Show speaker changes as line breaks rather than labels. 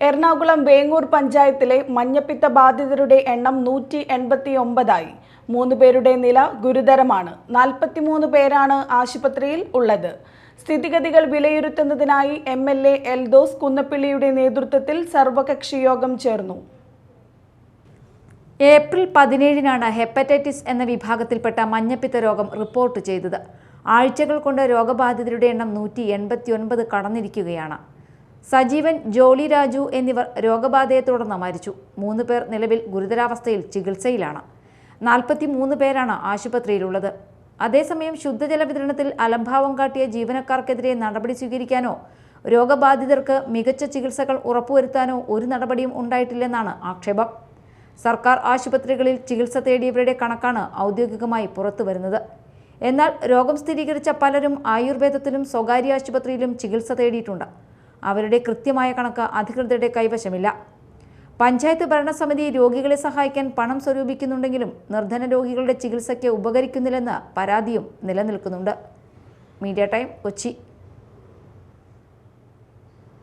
എറണാകുളം വേങ്ങൂർ പഞ്ചായത്തിലെ മഞ്ഞപ്പിത്ത ബാധിതരുടെ എണ്ണം നൂറ്റി എൺപത്തി ഒമ്പതായി മൂന്ന് പേരുടെ നില ഗുരുതരമാണ്. നാൽപ്പത്തിമൂന്ന് പേരാണ് ആശുപത്രിയിൽ ഉള്ളത്. സ്ഥിതിഗതികൾ വിലയിരുത്തുന്നതിനായി എം എൽ എ എൽദോസ് കുന്നപ്പിള്ളിയുടെ നേതൃത്വത്തിൽ സർവകക്ഷി യോഗം ചേർന്നു.
ഏപ്രിൽ പതിനേഴിനാണ് ഹെപ്പറ്റൈറ്റിസ് എന്ന വിഭാഗത്തിൽപ്പെട്ട മഞ്ഞപ്പിത്ത രോഗം റിപ്പോർട്ട് ചെയ്തത്. ആഴ്ചകൾ കൊണ്ട് രോഗബാധിതരുടെ എണ്ണം നൂറ്റി എൺപത്തിയൊൻപത് കടന്നിരിക്കുകയാണ്. സജീവൻ ജോളി രാജു എന്നിവർ രോഗബാധയെ തുടർന്ന് മരിച്ചു. മൂന്ന് പേർ നിലവിൽ ഗുരുതരാവസ്ഥയിൽ ചികിത്സയിലാണ്. നാൽപ്പത്തി മൂന്ന് പേരാണ് ആശുപത്രിയിലുള്ളത്. അതേസമയം ശുദ്ധജല വിതരണത്തിൽ അലംഭാവം കാട്ടിയ ജീവനക്കാർക്കെതിരെ നടപടി സ്വീകരിക്കാനോ രോഗബാധിതർക്ക് മികച്ച ചികിത്സകൾ ഉറപ്പുവരുത്താനോ ഒരു നടപടിയും ഉണ്ടായിട്ടില്ലെന്നാണ് ആക്ഷേപം. സർക്കാർ ആശുപത്രികളിൽ ചികിത്സ തേടിയവരുടെ കണക്കാണ് ഔദ്യോഗികമായി പുറത്തുവരുന്നത്. എന്നാൽ രോഗം സ്ഥിരീകരിച്ച പലരും ആയുർവേദത്തിലും സ്വകാര്യ ആശുപത്രിയിലും ചികിത്സ തേടിയിട്ടുണ്ട്. അവരുടെ കൃത്യമായ കണക്ക് അധികൃതരുടെ കൈവശമില്ല. പഞ്ചായത്ത് ഭരണസമിതി രോഗികളെ സഹായിക്കാൻ പണം സ്വരൂപിക്കുന്നുണ്ടെങ്കിലും നിർധന രോഗികളുടെ ചികിത്സയ്ക്ക് ഉപകരിക്കുന്നില്ലെന്ന് പരാതിയും നിലനിൽക്കുന്നുണ്ട്. Media time Kochi.